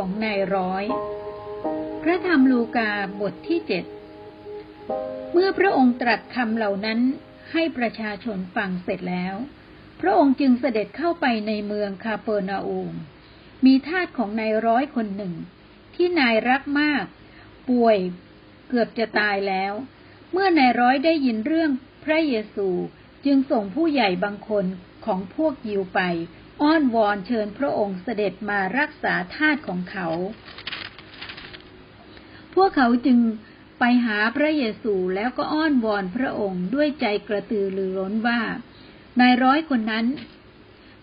ของนายร้อย พระธรรมลูกาบทที่เจ็ดเมื่อพระองค์ตรัสคำเหล่านั้นให้ประชาชนฟังเสร็จแล้ว พระองค์จึงเสด็จเข้าไปในเมืองคาเปอร์นาอูม มีทาสของนายร้อยคนหนึ่ง ที่นายรักมาก ป่วยเกือบจะตายแล้ว เมื่อนายร้อยได้ยินเรื่องพระเยซูจึงส่งผู้ใหญ่บางคนของพวกยิวไป อ้อนวอนเชิญพระองค์เสด็จมารักษาทาสของเขา พวกเขาจึงไปหาพระเยซูแล้วก็อ้อนวอนพระองค์ด้วยใจกระตือรือร้นว่านายร้อยคนนั้น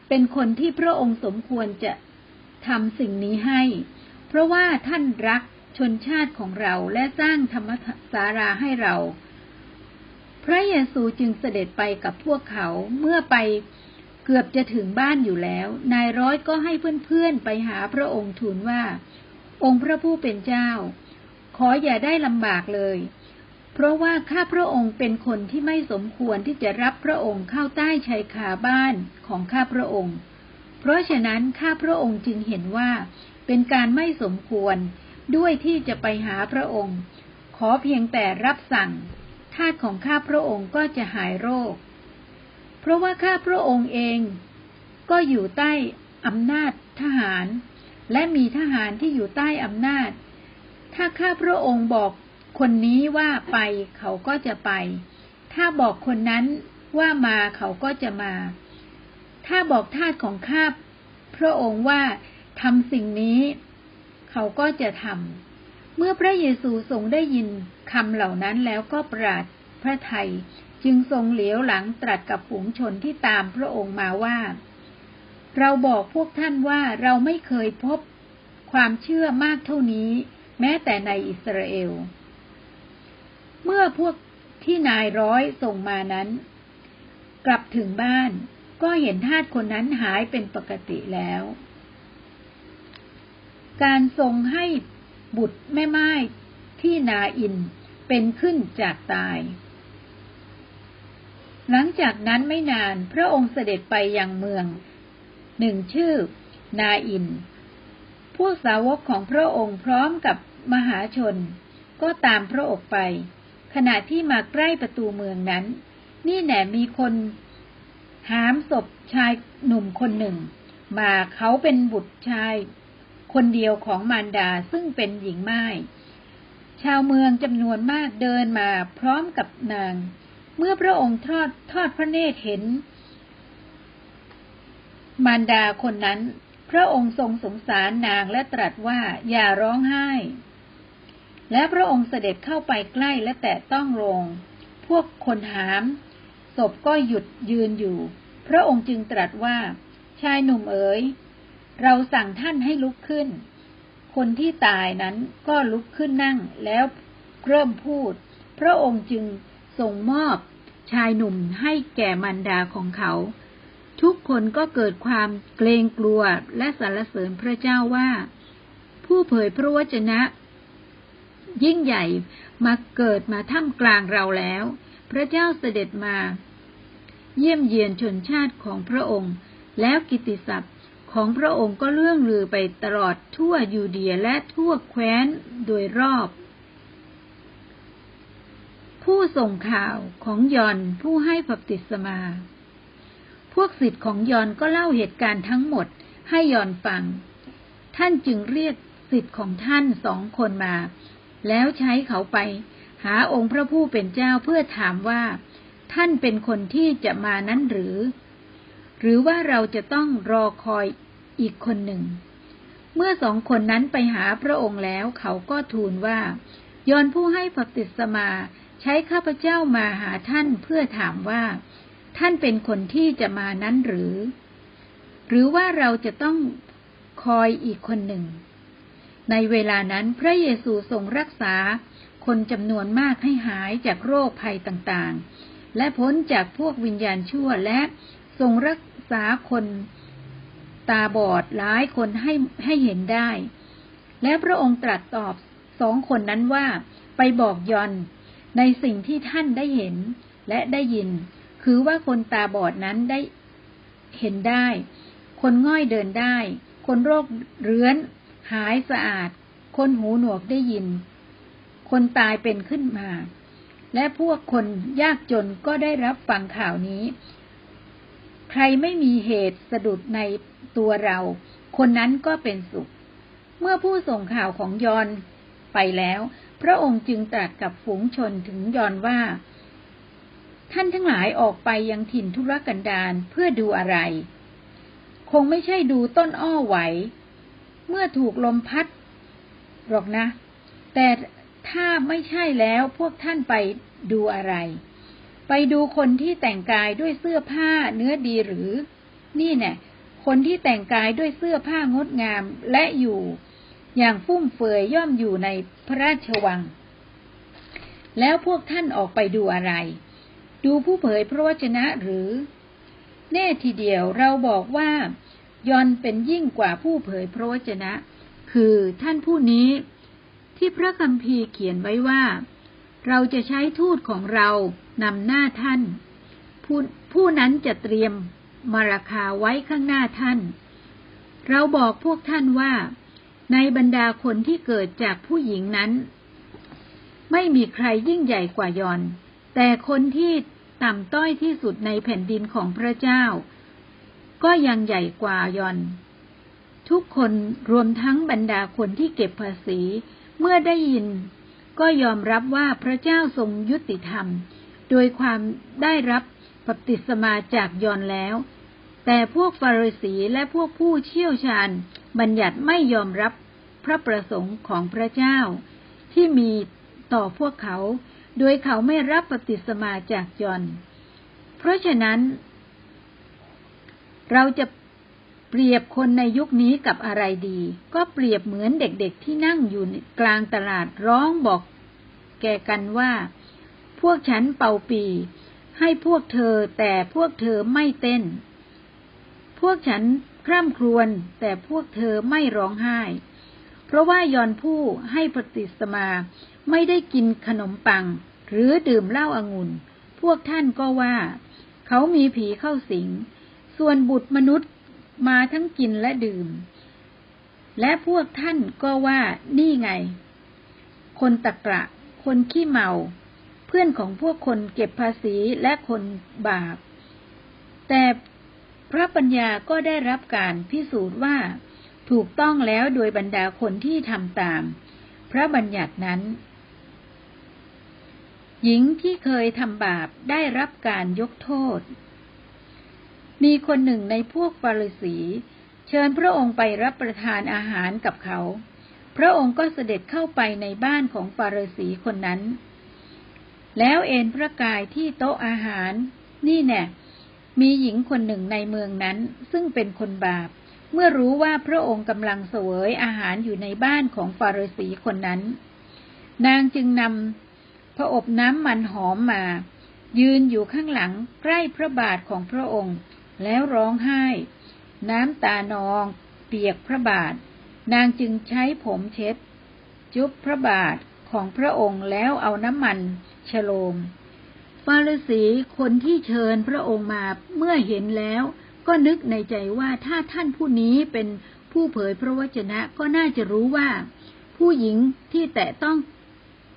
เป็นคนที่พระองค์สมควรจะทำสิ่งนี้ให้ เพราะว่าท่านรักชนชาติของเราและสร้างธรรมสาราให้เรา พระเยซูจึงเสด็จไปกับพวกเขาเมื่อไป เกือบจะถึงบ้านอยู่แล้ว นายร้อยก็ให้เพื่อนๆไปหาพระองค์ทูลว่า องค์พระผู้เป็นเจ้า ขออย่าได้ลำบากเลย เพราะว่าข้าพระองค์เป็นคนที่ไม่สมควรที่จะรับพระองค์เข้าใต้ชายคาบ้านของข้าพระองค์ เพราะฉะนั้นข้าพระองค์จึงเห็นว่า เป็นการไม่สมควรด้วยที่จะไปหาพระองค์ ขอเพียงแต่รับสั่งทาสของข้าพระองค์ก็จะหายโรค ราะว่าข้าพระองค์เอง ก็อยู่ใต้อำนาจทหาร และมีทหารที่อยู่ใต้อำนาจ ถ้าข้าพระองค์บอกคนนี้ว่าไปเขาก็จะไป ถ้าบอกคนนั้นว่ามาเขาก็จะมา ถ้าบอกทาสของข้าพระองค์ว่าทำสิ่งนี้ เขาก็จะทำ เมื่อพระเยซูทรงได้ยินคำเหล่านั้นแล้วก็ปราดพระไทย จึงทรงเหลียวหลังตรัสกับฝูงชนที่ตามพระองค์มาว่า เราบอกพวกท่านว่าเราไม่เคยพบความเชื่อมากเท่านี้ แม้แต่ในอิสราเอล เมื่อพวกที่นายร้อยส่งมานั้น กลับถึงบ้านก็เห็นทาสคนนั้นหายเป็นปกติแล้ว การทรงให้บุตรแม่ไม้ที่นาอินเป็นขึ้นจากตาย หลังจากนั้นไม่นานพระองค์เสด็จไปยังเมือง หนึ่งชื่อ นาอิน พวกสาวกของพระองค์พร้อมกับมหาชน ก็ตามพระองค์ไป ขณะที่มาใกล้ประตูเมืองนั้น นี่แหนมีคนหามศพชายหนุ่มคนหนึ่ง มาเขาเป็นบุตรชาย คนเดียวของมารดาซึ่งเป็นหญิงไม้ชาวเมืองจำนวนมากเดินมาพร้อมกับนาง เมื่อพระองค์ทอดทอดพระเนตรเห็น มารดาคนนั้น พระองค์ทรงสงสารนางและตรัสว่าอย่าร้องไห้ และพระองค์เสด็จเข้าไปใกล้และแตะต้องลง พวกคนหาม ศพก็หยุดยืนอยู่ พระองค์จึงตรัสว่า ชายหนุ่มเอ๋ย เราสั่งท่านให้ลุกขึ้น คนที่ตายนั้นก็ลุกขึ้นนั่งแล้วเริ่มพูด พระองค์จึง ส่งมอบชายหนุ่มให้แก่มันดาของเขา ทุกคนก็เกิดความเกรงกลัวและสรรเสริญพระเจ้าว่า ผู้เผยพระวจนะ ยิ่งใหญ่มาเกิดมาท่ามกลางเราแล้ว พระเจ้าเสด็จมา เยี่ยมเยียนชนชาติของพระองค์ แล้วกิติศัพท์ของพระองค์ก็เลื่องลือไปตลอดทั่วยูเดียและทั่วแคว้นโดยรอบ ผู้ส่งข่าวของยอนผู้ให้บัพติศมา พวกสิทธิ์ของยอนก็เล่าเหตุการณ์ทั้งหมดให้ยอนฟัง ท่านจึงเรียกสิทธิ์ของท่านสองคนมา แล้วใช้เขาไป หาองค์พระผู้เป็นเจ้าเพื่อถามว่า ท่านเป็นคนที่จะมานั้นหรือ หรือว่าเราจะต้องรอคอยอีกคนหนึ่ง เมื่อสองคนนั้นไปหาพระองค์แล้วเขาก็ทูลว่ายอนผู้ให้บัพติศมา ใช้ข้าพเจ้ามาหาท่านเพื่อถามว่า ท่านเป็นคนที่จะมานั้นหรือ หรือว่าเราจะต้องคอยอีกคนหนึ่ง ในเวลานั้นพระเยซูทรงรักษาคนจำนวนมากให้หายจากโรคภัยต่างๆ และพ้นจากพวกวิญญาณชั่วและทรงรักษาคนตาบอดหลายคนให้ให้เห็นได้ และพระองค์ตรัสตอบสองคนนั้นว่า ไปบอกยอน ในสิ่งที่ท่านได้เห็นและได้ยิน คือว่าคนตาบอดนั้นได้เห็นได้ คนง่อยเดินได้ คนโรคเรื้อน หายสะอาด คนหูหนวกได้ยิน คนตายเป็นขึ้นมา และพวกคนยากจนก็ได้รับฟังข่าวนี้ ใครไม่มีเหตุสะดุดในตัวเรา คนนั้นก็เป็นสุข เมื่อผู้ส่งข่าวของยอนไปแล้ว พระองค์จึงตรัสกับฝูงชนถึงยอนว่า ท่านทั้งหลายออกไปยังถิ่นทุรกันดารเพื่อดูอะไร คงไม่ใช่ดูต้นอ้อไหว เมื่อถูกลมพัดหรอกนะ แต่ถ้าไม่ใช่แล้วพวกท่านไปดูอะไร ไปดูคนที่แต่งกายด้วยเสื้อผ้าเนื้อดีหรือ นี่แน่คนที่แต่งกายด้วยเสื้อผ้างดงามและอยู่ อย่างฟุ่มเฟือยย่อมอยู่ในพระราชวัง แล้วพวกท่านออกไปดูอะไร ดูผู้เผยพระวจนะหรือ แน่ทีเดียวเราบอกว่ายอนเป็นยิ่งกว่าผู้เผยพระวจนะ คือท่านผู้นี้ ที่พระคัมภีร์เขียนไว้ว่า เราจะใช้ทูตของเรานำหน้าท่านผู้ผู้นั้นจะเตรียมมาราคาไว้ข้างหน้าท่าน เราบอกพวกท่านว่า ในบรรดาคนที่เกิดจากผู้หญิงนั้น ไม่มีใครยิ่งใหญ่กว่ายอน แต่คนที่ต่ำต้อยที่สุดในแผ่นดินของพระเจ้า ก็ยังใหญ่กว่ายอน ทุกคนรวมทั้งบรรดาคนที่เก็บภาษี เมื่อได้ยิน ก็ยอมรับว่าพระเจ้าทรงยุติธรรม โดยความได้รับปฏิสมาจากยอนแล้ว แต่พวกฟาริสีและพวกผู้เชี่ยวชาญ บัญญัติไม่ยอมรับพระประสงค์ของพระเจ้า ที่มีต่อพวกเขา โดยเขาไม่รับปฏิสมาจากยอนเพราะฉะนั้น เราจะเปรียบคนในยุคนี้กับอะไรดี ก็เปรียบเหมือนเด็กๆที่นั่งอยู่กลางตลาดร้องบอกแก่กันว่า พวกฉันเป่าปี ให้พวกเธอแต่พวกเธอไม่เต้น พวกฉัน คร่ำครวญแต่พวกเธอไม่ร้องไห้ เพราะว่ายอนผู้ให้ปฏิสมาไม่ได้กินขนมปัง หรือดื่มเหล้าอางุ่น พวกท่านก็ว่า เขามีผีเข้าสิง ส่วนบุตรมนุษย์มาทั้งกินและดื่ม และพวกท่านก็ว่านี่ไง คนตะกระคนขี้เมา เพื่อนของพวกคนเก็บภาษีและคนบาป แต่ พระปัญญาก็ได้รับการพิสูจน์ว่า ถูกต้องแล้วโดยบรรดาคนที่ทำตาม พระบัญญัตินั้น หญิงที่เคยทำบาปได้รับการยกโทษ มีคนหนึ่งในพวกฟาริสี เชิญพระองค์ไปรับประทานอาหารกับเขา พระองค์ก็เสด็จเข้าไปในบ้านของฟาริสีคนนั้น แล้วเอนพระกายที่โต๊ะอาหาร นี่แน่ มีหญิงคนหนึ่งในเมืองนั้นซึ่งเป็นคนบาป เมื่อรู้ว่าพระองค์กำลังเสวยอาหารอยู่ในบ้านของฟาริสีคนนั้น นางจึงนำพระอบน้ำมันหอมมา ยืนอยู่ข้างหลังใกล้พระบาทของพระองค์ แล้วร้องไห้ น้ำตานองเปียกพระบาท นางจึงใช้ผมเช็ด จุบพระบาทของพระองค์แล้วเอาน้ำมันฉโลม ฟาริสีคนที่เชิญพระองค์มาเมื่อเห็นแล้ว ก็นึกในใจว่าถ้าท่านผู้นี้เป็นผู้เผยพระวจนะก็น่าจะรู้ว่า ผู้หญิงที่แตะต้อง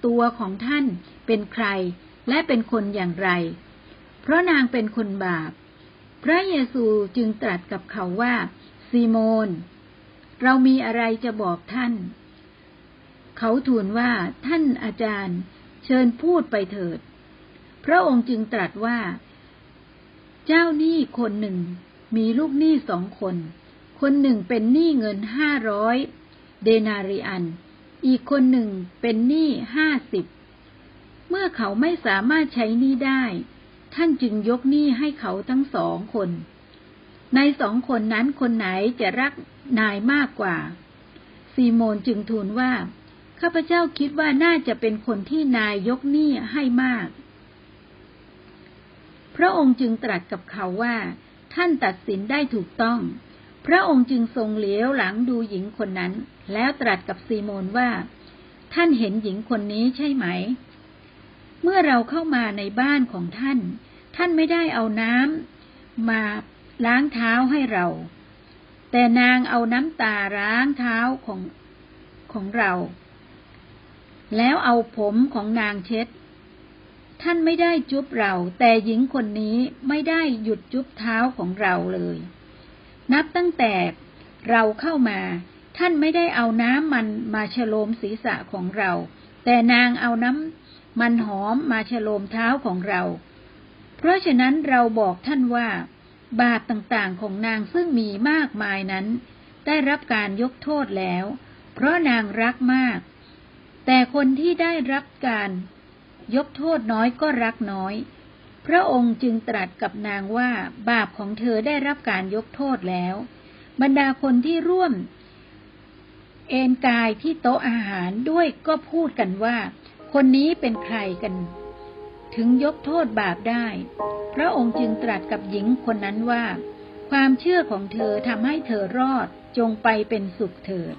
ตัวของท่านเป็นใคร และเป็นคนอย่างไร เพราะนางเป็นคนบาป พระเยซูจึงตรัสกับเขาว่า ซีโมน เรามีอะไรจะบอกท่าน เขาทูลว่าท่านอาจารย์ เชิญพูดไปเถิด พระองค์จึงตรัสว่า เจ้าหนี้คนหนึ่ง มีลูกหนี้สองคน คนหนึ่งเป็นหนี้เงินห้าร้อยเดนาริอัน อีกคนหนึ่งเป็นหนี้ห้าสิบ เมื่อเขาไม่สามารถใช้หนี้ได้ ท่านจึงยกหนี้ให้เขาทั้งสองคน ในสองคนนั้นคนไหนจะรักนายมากกว่า ซีโมนจึงทูลว่า ข้าพเจ้าคิดว่าน่าจะเป็นคนที่นายยกหนี้ให้มาก ระองค์จึงตรัสกับเขาว่า ท่านตัดสินได้ถูกต้อง พระองค์จึงทรงเลี้ยวหลังดูหญิงคนนั้น แล้วตรัสกับซีโมนว่า ท่านเห็นหญิงคนนี้ใช่ไหม เมื่อเราเข้ามาในบ้านของท่าน ท่านไม่ได้เอาน้ำมาล้างเท้าให้เรา แต่นางเอาน้ำตาล้างเท้าของของเรา แล้วเอาผมของนางเช็ด ท่านไม่ได้จุบเรา แต่หญิงคนนี้ไม่ได้หยุดจุบเท้าของเราเลย นับตั้งแต่เราเข้ามา ท่านไม่ได้เอาน้ำมันมาฉโลมศีรษะของเรา แต่นางเอาน้ำมันหอมมาฉโลมเท้าของเรา เพราะฉะนั้นเราบอกท่านว่า บาปต่างๆของนางซึ่งมีมากมายนั้น ได้รับการยกโทษแล้ว เพราะนางรักมาก แต่คนที่ได้รับการ ยกโทษน้อยก็รักน้อย พระองค์จึงตรัสกับนางว่าบาปของเธอได้รับการยกโทษแล้ว บรรดาคนที่ร่วม เอนกายที่โต๊ะอาหารด้วยก็พูดกันว่า คนนี้เป็นใครกัน ถึงยกโทษบาปได้ พระองค์จึงตรัสกับหญิงคนนั้นว่า ความเชื่อของเธอทำให้เธอรอดจงไปเป็นสุขเถิด